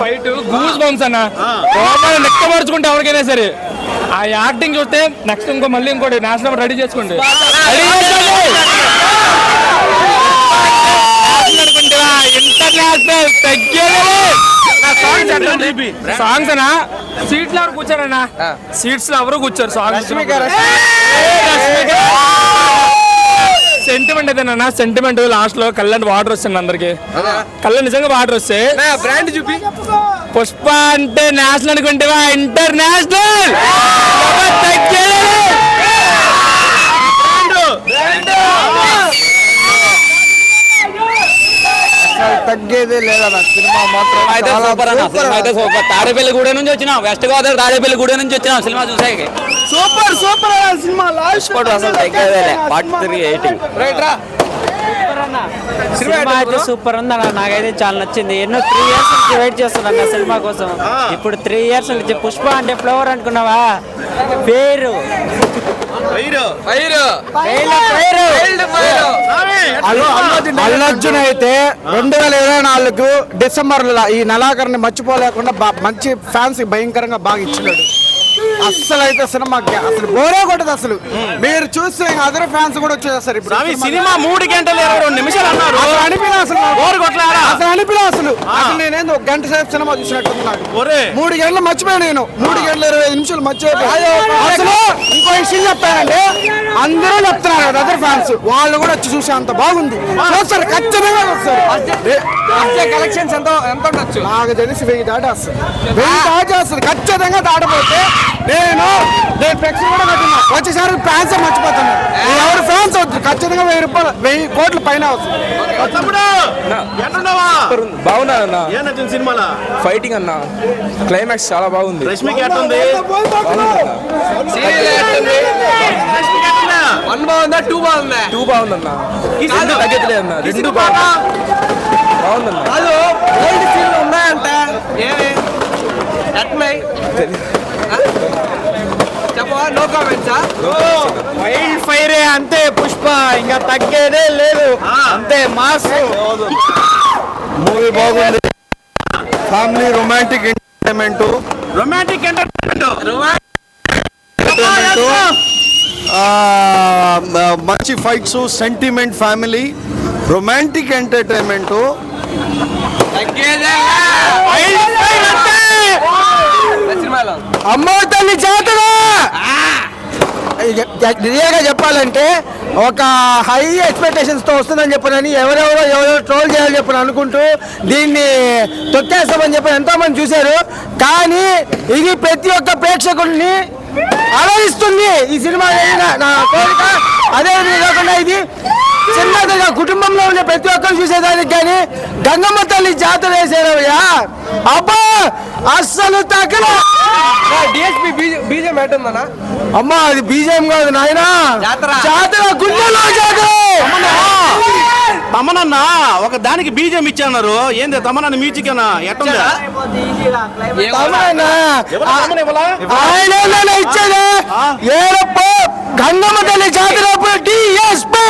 Fight goose bumps అన్న. కోపాలు లెక్కపరుచుకుంటే ఎవరికైనా సరే. ఆ యాక్టింగ్ చూస్తే నెక్స్ట్ ఇంకో మళ్ళీ ఇంకోటి నేషనల్ రెడీ చేసుకోండి. ఇంటర్నేషనల్ సాంగ్స్ అనా సీట్లు ఎవరు కూర్చోరన్నా? సీట్స్లో ఎవరు కూర్చోరు? సాంగ్స్ సెంటిమెంట్ అదేనా సెంటిమెంట్ లాస్ట్లో కళ్ళంటి వాటర్ వస్తుంది అందరికి. కళ్ళ నిజంగా వాటర్ వస్తే బ్రాండ్ చూపి. పుష్ప అంటే నేషనల్ అనుకుంటేవా? ఇంటర్నేషనల్ తగ్గేదే లేదన్న సినిమా మాత్రం అయితే చాలా సూపర్ అన్న సూపర్ సినిమా అయితే సూపర్ తాడేపల్లి గూడ నుంచి వచ్చినాం వెస్ట్ గోదావరి తాడేపల్లి గూడ నుంచి వచ్చినాం సినిమా చూసాక. సూపర్ సూపర్ అన్న సినిమా. లాస్ట్ అసలు తగ్గేదేలే పార్ట్ త్రీ ఎయిటింగ్ రైట్ రా. సినిమా అయితే సూపర్ ఉంది అన్న. నాకైతే చాలా నచ్చింది. ఎన్నో త్రీ ఇయర్స్ నుంచి వెయిట్ చేస్తున్నా సినిమా కోసం. ఇప్పుడు త్రీ ఇయర్స్ నుంచి పుష్ప అంటే ఫ్లవర్ అనుకున్నావా? పేరు. పేరు అల్లు అర్జున్ అయితే రెండు వేల ఇరవై నాలుగు డిసెంబర్ ఈ నెలాఖరుని మర్చిపోలేకుండా మంచి ఫ్యాన్స్ భయంకరంగా బాగా ఇచ్చినాడు. అస్సలు అయితే సినిమాకి అసలు బోరే కొట్టదు అసలు. మీరు చూస్తే అదర్ ఫ్యాన్స్ కూడా వచ్చేస్తారు ఇప్పుడు. సినిమా మూడు గంటలు ఇరవై రెండు నిమిషాలు అన్నారు. అసలు అనిపిలా అసలు ఓరు కొట్లాడా అసలు అనిపిలా అసలు. అసలు నేనేందో ఒక గంట సేపు సినిమా చూసినట్టు నాకు. మూడు గంటలు మర్చిపోయాను నేను. మూడు గంటల ఇరవై ఐదు నిమిషాలు మర్చిపోయాను. అసలు ఇంకో విషయం చెప్తానంటే అందరూ చెప్తున్నారు అదర్ ఫ్యాన్స్. వాళ్ళు కూడా వచ్చి చూసే అంత బాగుంది. చూస్తారు ఖచ్చితంగా చూస్తారు. కలెక్షన్స్ ఎంత ఎంత ఉండొచ్చు. నాకు తెలిసి వెయ్యి దాటేస్తుంది. వెయ్యి దాటేస్తుంది. ఖచ్చితంగా దాటపోతే నేను నేను ఫ్లెక్స్ కూడా కట్టినా. వచ్చేసారి ఫ్యాన్స్ మర్చిపోతాను ఎవరు ఫ్యాన్స్ అవుతుంది ఖచ్చితంగా వెయ్యి రూపాయలు వెయ్యి కోట్ల పైన బాగున్నా అన్న. సినిమాలో? ఫైటింగ్ అన్న. క్లైమాక్స్ చాలా బాగుంది. రష్మికి ఎట్టుంది? వన్ బాగుందా టూ బాగుందా టూ బాగుందన్న తగ్గట్లేదు అన్న. రెండు? బాగుందన్న అది ఓల్డ్ సీన్లు ఉన్నాయంట ఏమి? చెప్పవా? నో కామెంట్సా వైల్డ్ ఫైర్ అంతే పుష్ప. ఇంకా తగ్గేదే లేదు. అంతే మాస్. మూవీ బాగుంది. Family romantic entertainment romantic entertainment మంచి fights sentiment family romantic entertainment అమ్మో తల్లి జాతర రియల్గా చెప్పాలంటే ఒక హై ఎక్స్పెక్టేషన్స్తో వస్తుందని చెప్పనని ఎవరెవరో ఎవరెవరో ట్రోల్ చేయాలని చెప్పని అనుకుంటూ దీన్ని తొక్కేస్తామని చెప్పి ఎంతో మంది చూశారు. కానీ ఇది ప్రతి ఒక్క ప్రేక్షకుల్ని అలరిస్తుంది ఈ సినిమా నా కోరిక అదే విధంగా కాకుండా ఇది చిన్నదిగా కుటుంబంలో ఉండే ప్రతి ఒక్కరు చూసేదానికి కానీ గంగమ్మ తల్లి జాతర వేసారయ్యా అబ్బా! అస్సలు తగ్గల. డిఎస్పీ బీజం ఎట్టుందన్నా అమ్మా అది బీజేం కాదు నాయనా. జాతర. జాతర గుండెలో జాతర. తమనన్న ఒక దానికి బీజం ఇచ్చన్నారు. ఏంది తమనన్న మ్యూజిక్ అన్న ఎట్టుందా? ఆయన ఏమన్నా ఇచ్చేది ఏరప్ప గంగమ్మ తల్లి జాతర డిఎస్పీ